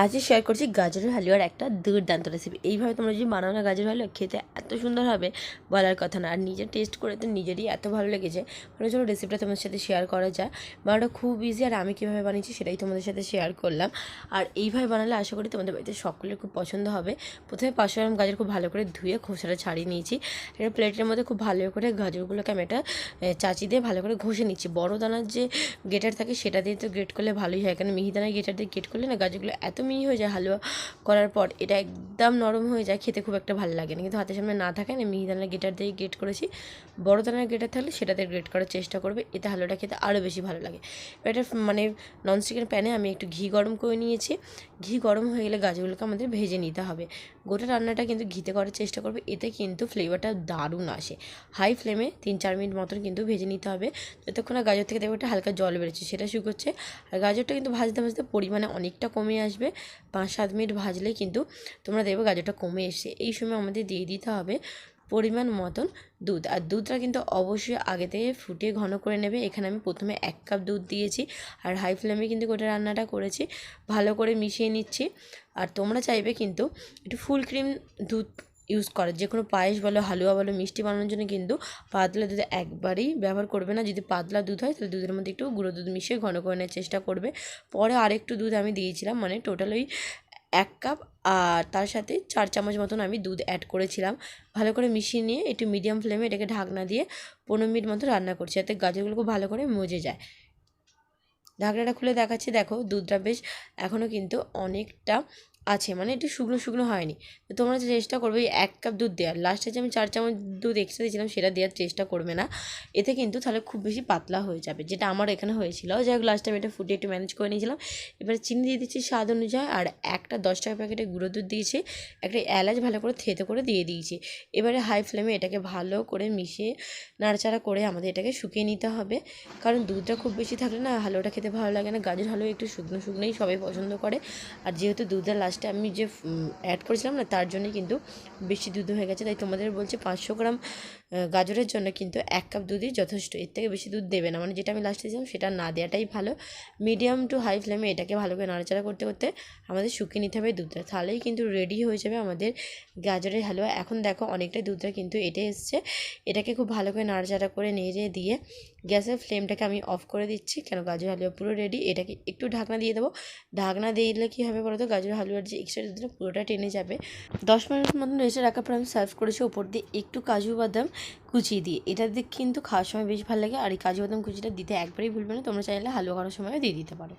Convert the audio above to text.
আজকে শেয়ার করছি গাজরের হালুয়ার একটা দুর্দান্ত রেসিপি এইভাবে তোমরা যদি বানানো গাজর হালুয়া, খেতে এত সুন্দর হবে বলার কথা না। আর নিজে টেস্ট করে তো নিজেরই এত ভালো লেগেছে। মানে চলো রেসিপিটা তোমাদের সাথে শেয়ার করা যায় বানানোটা খুব ইজি আর আমি কীভাবে বানিয়েছি সেটাই তোমাদের সাথে শেয়ার করলাম। আর এইভাবে বানালে আশা করি তোমাদের বাড়িতে সকলের খুব পছন্দ হবে। প্রথমে পাঁচশো গ্রাম গাজর খুব ভালো করে ধুয়ে খোসাটা ছাড়িয়ে নিয়েছি। একটা প্লেটের মধ্যে খুব ভালো করে গাজরগুলোকে আমি একটা চাচি দিয়ে ভালো করে ঘষে নিচ্ছি। বড় দানার যে গেটার থাকে সেটা দিয়ে তো গ্রেট করলে ভালোই হয়। কারণ মিহি দানার গেটার দিয়ে গ্রেট করলে না গাজরগুলো এত মিহি হয়ে যায় হালুয়া করার পর। এটা একদম নরম হয়ে যায়, খেতে খুব একটা ভালো লাগে না। কিন্তু হাতের সামনে না থাকে না মিহি দানার গেটার দিয়ে গ্রেট করেছি। বড় দানার গেটার থাকলে সেটাতে গ্রেট করার চেষ্টা করবে, এতে হালুয়াটা খেতে আরও বেশি ভালো লাগে। এটা মানে ননস্টিকের প্যানে আমি একটু ঘি গরম করে নিয়েছি। ঘি গরম হয়ে গেলে গাছগুলোকে আমাদের ভেজে নিতে হবে। গোটা রান্নাটা কিন্তু ঘিতে করার চেষ্টা করবে, এতে কিন্তু ফ্লেভারটা দারুণ আসে। হাই ফ্লেমে তিন চার মিনিট মতন কিন্তু ভেজে নিতে হবে, যতক্ষণ না গাজর থেকে দেখবে একটা হালকা জল বেরোচ্ছে, সেটা শুকোচ্ছে। আর গাজরটা কিন্তু ভাজতে ভাজতে পরিমাণে অনেকটা কমে আসবে, পাঁচ সাত মিনিট ভাজলে কিন্তু তোমরা দেখবে গাজরটা কমে এসছে। এই সময় আমাদের দিয়ে দিতে হবে পরিমাণ মতন দুধ। আর দুধটা কিন্তু অবশ্যই আগে থেকে ফুটিয়ে ঘন করে নেবে। এখানে আমি প্রথমে এক কাপ দুধ দিয়েছি আর হাই ফ্লেমে কিন্তু গোটা রান্নাটা করেছি। ভালো করে মিশিয়ে নিচ্ছি। আর তোমরা চাইবে কিন্তু একটু ফুল ক্রিম দুধ ইউজ করার। যে কোনো পায়েস বলো, হালুয়া বলো, মিষ্টি বানানোর জন্য কিন্তু পাতলা দুধ একবারেই ব্যবহার করবে না। যদি পাতলা দুধ হয়, তাহলে দুধের মধ্যে একটু গুঁড়ো দুধ মিশিয়ে ঘন করে নেওয়ার চেষ্টা করবে। পরে আরেকটু দুধ আমি দিয়েছিলাম। মানে টোটাল ওই এক কাপ আর তার সাথে চার চামচ মতন আমি দুধ অ্যাড করেছিলাম। ভালো করে মিশিয়ে নিয়ে একটু মিডিয়াম ফ্লেমে এটাকে ঢাকনা দিয়ে পনেরো মিনিট মতো রান্না করছি যাতে গাজরগুলো খুব ভালো করে মজে যায়। ঢাকনাটা খুলে দেখাচ্ছি। দেখো দুধটা বেশ এখনও কিন্তু অনেকটা আছে মানে একটু শুকনো শুকনো হয়নি। তো তোমরা চেষ্টা করবে এক কাপ দুধ দেওয়ার। লাস্টে যে আমি চার চামচ দুধ এক্সট্রা দিয়েছিলাম, সেটা দেওয়ার চেষ্টা করবে না। এতে কিন্তু তাহলে খুব বেশি পাতলা হয়ে যাবে, যেটা আমার এখানে হয়েছিল। যাই হোক লাস্টে আমি এটা ফুটিয়ে একটু ম্যানেজ করে নিয়েছিলাম। এবারে চিনি দিয়ে দিচ্ছি স্বাদ অনুযায়ী, আর একটা দশ টাকা প্যাকেটে গুঁড়ো দুধ দিয়েছি। একটা এলাচ ভালো করে থেতে করে দিয়ে দিয়েছি। এবারে হাই ফ্লেমে এটাকে ভালো করে মিশিয়ে নাড়াচাড়া করে আমাদের এটাকে শুকিয়ে নিতে হবে। কারণ দুধটা খুব বেশি থাকলে না, হালুয়াটা খেতে ভালো লাগে না। গাজর, হালুয়া একটু শুকনো শুকনোই সবাই পছন্দ করে। আর যেহেতু দুধটা আমি যে অ্যাড করেছিলাম না, তার জন্যই কিন্তু বেশি দুধ হয়ে গেছে। তাই তোমাদের বলছি পাঁচশো গ্রাম গাজরের জন্য কিন্তু এক কাপ দুধই যথেষ্ট। এর থেকে বেশি দুধ দেবে না। মানে যেটা আমি লাস্টে দিয়েছিলাম, সেটা না দেওয়াটাই ভালো। মিডিয়াম টু হাই ফ্লেমে এটাকে ভালো করে নাড়াচাড়া করতে করতে আমাদের শুকিয়ে নিতে হবে দুধটা। তাহলেই কিন্তু রেডি হয়ে যাবে আমাদের গাজরের হালুয়া। এখন দেখো অনেকটাই দুধটা কিন্তু এটে এসছে। এটাকে খুব ভালো করে নাড়াচাড়া করে নেড়ে দিয়ে গ্যাসের ফ্লেমটাকে আমি অফ করে দিচ্ছি। কেন? গাজর হালুয়া পুরো রেডি এটাকে একটু ঢাকনা দিয়ে দেবো। ঢাকনা দিয়ে দিলে কী হবে বলো তো গাজর হালুয়ার যে এক্সট্রা দুধটা পুরোটা টেনে যাবে। দশ মিনিট মতন রেসে রাখার পর আমি সার্ভ করেছি ওপর দিয়ে একটু কাজু বাদাম কুচিয়ে দিয়ে। এটা দিয়ে কিন্তু খাওয়ার সময় বেশ ভালো লাগে আর এই কাজু বাদাম কুচিটা দিতে একবারই ভুলবে না, তোমরা চাইলে হালুয়া করার সময় দিয়ে দিতে পারো।